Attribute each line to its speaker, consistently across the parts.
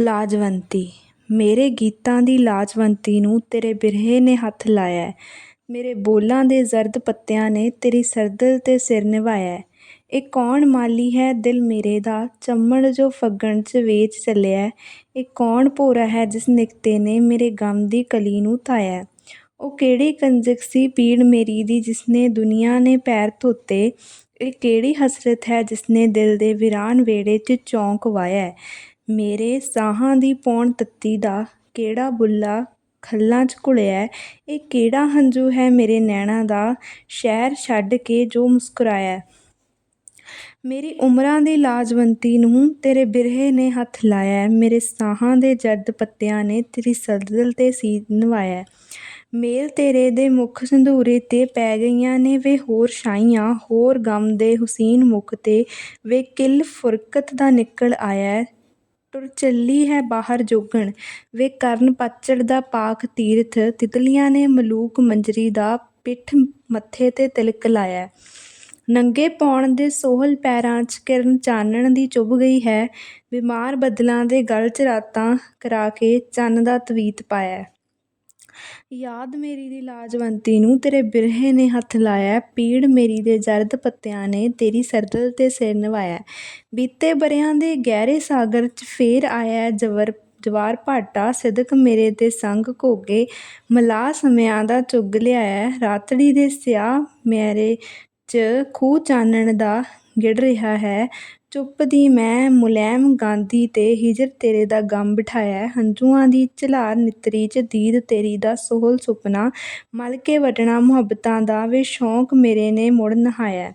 Speaker 1: ਲਾਜਵੰਤੀ। ਮੇਰੇ ਗੀਤਾਂ ਦੀ ਲਾਜਵੰਤੀ ਨੂੰ ਤੇਰੇ ਬਿਰਹੇ ਨੇ ਹੱਥ ਲਾਇਆ ਮੇਰੇ ਬੋਲਾਂ ਦੇ ਜ਼ਰਦ ਪੱਤਿਆਂ ਨੇ ਤੇਰੀ ਸਰਦਲ 'ਤੇ ਸਿਰ ਨਿਵਾਇਆ ਇਹ ਕੌਣ ਮਾਲੀ ਹੈ ਦਿਲ ਮੇਰੇ ਦਾ? ਚੰਮਣ ਜੋ ਫੱਗਣ 'ਚ ਵੇਚ ਚੱਲਿਆ ਇਹ ਕੌਣ ਭੋਰਾ ਹੈ ਜਿਸ ਨਿਕਤੇ ਨੇ ਮੇਰੇ ਗਮ ਦੀ ਕਲੀ ਨੂੰ ਧਾਇਆ ਉਹ ਕਿਹੜੀ ਕੰਜਕ ਸੀ ਪੀੜ ਮੇਰੀ ਦੀ ਜਿਸਨੇ ਦੁਨੀਆਂ ਨੇ ਪੈਰ ਧੋਤੇ। ਇਹ ਕਿਹੜੀ ਹਸਰਤ ਹੈ ਜਿਸਨੇ ਦਿਲ ਦੇ ਵੀਰਾਨ ਵੇੜੇ 'ਚ ਚੌਂਕ ਵਾਇਆ ਮੇਰੇ ਸਾਹਾਂ ਦੀ ਪੌਣ ਤੱਤੀ ਦਾ ਕਿਹੜਾ ਬੁੱਲ੍ਹਾ ਖੱਲਾਂ 'ਚ ਘੁਲਿਆ ਇਹ ਕਿਹੜਾ ਹੰਝੂ ਹੈ ਮੇਰੇ ਨੈਣਾਂ ਦਾ? ਸ਼ਹਿਰ ਛੱਡ ਕੇ ਜੋ ਮੁਸਕਰਾਇਆ ਮੇਰੀ ਉਮਰਾਂ ਦੀ ਲਾਜਵੰਤੀ ਨੂੰ ਤੇਰੇ ਬਿਰਹੇ ਨੇ ਹੱਥ ਲਾਇਆ ਮੇਰੇ ਸਾਹਾਂ ਦੇ ਜ਼ਰਦ ਪੱਤਿਆਂ ਨੇ ਤੇਰੀ ਸਰਦਲ 'ਤੇ ਸਿਰ ਨਵਾਇਆ ਮੇਲ ਤੇਰੇ ਦੇ ਮੁਖ ਸੰਧੂਰੇ 'ਤੇ ਪੈ ਗਈਆਂ ਨੇ ਵੇ ਹੋਰ ਛਾਈਆਂ, ਹੋਰ ਗਮ ਦੇ ਹੁਸੀਨ ਮੁਖ 'ਤੇ ਵੇ ਕਿੱਲ ਫੁਰਕਤ ਦਾ ਨਿਕਲ ਆਇਆ ਟੁਰ ਚੱਲੀ ਹੈ ਬਾਹਰ ਜੋਗਣ। ਵੇ ਕਰਨ ਪਤਝੜ ਦਾ ਪਾਕ ਤੀਰਥ, ਤਿਤਲੀਆਂ ਨੇ ਮਲੂਕ ਮੰਜਰੀ ਦਾ ਪਿੱਠ ਮੱਥੇ 'ਤੇ ਤਿਲਕ ਲਾਇਆ। ਨੰਗੇ ਪੌਣ ਦੇ ਸੋਹਲ ਪੈਰਾਂ 'ਚ ਕਿਰਨ ਚਾਨਣ ਦੀ ਚੁੱਭ ਗਈ ਹੈ। ਬਿਮਾਰ ਬੱਦਲਾਂ ਦੇ ਗਲ 'ਚ ਰਾਤਾਂ ਕਰਾ ਕੇ ਚੰਨ ਦਾ ਤਵੀਤ ਪਾਇਆ। ਯਾਦ ਮੇਰੀ ਦੀ ਲਾਜਵੰਤੀ ਨੂੰ ਤੇਰੇ ਬਿਰਹੇ ਨੇ ਹੱਥ ਲਾਇਆ, ਪੀੜ ਮੇਰੀ ਦੇ ਜ਼ਰਦ ਪੱਤਿਆਂ ਨੇ ਤੇਰੀ ਸਰਦਲ 'ਤੇ ਸਿਰ ਨਿਵਾਇਆ ਬੀਤੇ ਵਰ੍ਹਿਆਂ ਦੇ ਗਹਿਰੇ ਸਾਗਰ 'ਚ ਫੇਰ ਆਇਆ ਜਵਰ, ਜਵਾਰ ਭਾਟਾ, ਸਿਦਕ ਮੇਰੇ ਤੇ ਸੰਗ ਘੋਗੇ, ਮਲਾਹ ਸਮਿਆਂ ਦਾ ਚੁੱਗ ਲਿਆਇਆ ਹੈ। ਰਾਤੜੀ ਦੇ ਸਿਆ ਮੇਰੇ 'ਚ ਖੂਹ ਚਾਨਣ ਦਾ ਗਿੜ ਰਿਹਾ ਹੈ। ਚੁੱਪ ਦੀ ਮੈਂ ਮੁਲੈਮ ਗਾਂਧੀ 'ਤੇ ਹਿਜਰ ਤੇਰੇ ਦਾ ਗਮ ਬਿਠਾਇਆ ਹੰਝੂਆਂ ਦੀ ਝਲਾਰ ਨਿਤਰੀ 'ਚ ਦੀਦ ਤੇਰੀ ਦਾ ਸੋਹਲ ਸੁਪਨਾ, ਮਲ ਕੇ ਵੱਟਣਾ ਮੁਹੱਬਤਾਂ ਦਾ ਵੇ ਸ਼ੌਕ ਮੇਰੇ ਨੇ ਮੁੜ ਨਹਾਇਆ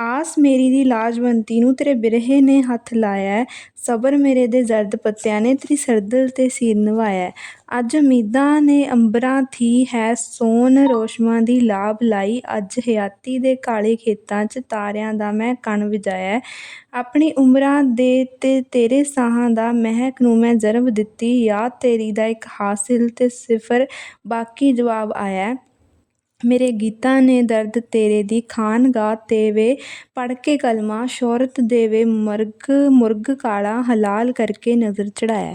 Speaker 1: ਆਸ ਮੇਰੀ ਦੀ ਲਾਜਵੰਤੀ ਨੂੰ ਤੇਰੇ ਬਿਰਹੇ ਨੇ ਹੱਥ ਲਾਇਆ ਸਬਰ ਮੇਰੇ ਦੇ ਜ਼ਰਦ ਪੱਤਿਆਂ ਨੇ ਤੇਰੀ ਸਰਦਲ 'ਤੇ ਸਿਰ ਨਿਵਾਇਆ ਅੱਜ ਉਮੀਦਾਂ ਨੇ ਅੰਬਰਾਂ ਥੀ ਹੈ, ਸੋਨ ਰੋਸ਼ਮਾਂ ਦੀ ਲਾਭ ਲਾਈ। ਅੱਜ ਹਯਾਤੀ ਦੇ ਕਾਲੇ ਖੇਤਾਂ 'ਚ ਤਾਰਿਆਂ ਦਾ ਮੈਂ ਕਣ ਵਜਾਇਆ ਆਪਣੀ ਉਮਰਾਂ ਦੇ ਤੇ ਤੇਰੇ ਸਾਹਾਂ ਦਾ ਮਹਿਕ ਨੂੰ ਮੈਂ ਜਨਮ ਦਿੱਤੀ, ਯਾਦ ਤੇਰੀ ਦਾ ਇੱਕ ਹਾਸਿਲ ਤੇ ਸਿਫ਼ਰ ਬਾਕੀ ਜਵਾਬ ਆਇਆ ਮੇਰੇ ਗੀਤਾਂ ਨੇ ਦਰਦ ਤੇਰੇ ਦੀ ਖਾਨਗਾਹ 'ਤੇ ਵੇ ਪੜ੍ਹ ਕੇ ਕਲਮਾਂ ਸ਼ੋਹਰਤ ਦੇ ਵੇ ਮੁਰਗ ਕਾਲਾ ਹਲਾਲ ਕਰਕੇ ਨਜ਼ਰ ਚੜ੍ਹਾਇਆ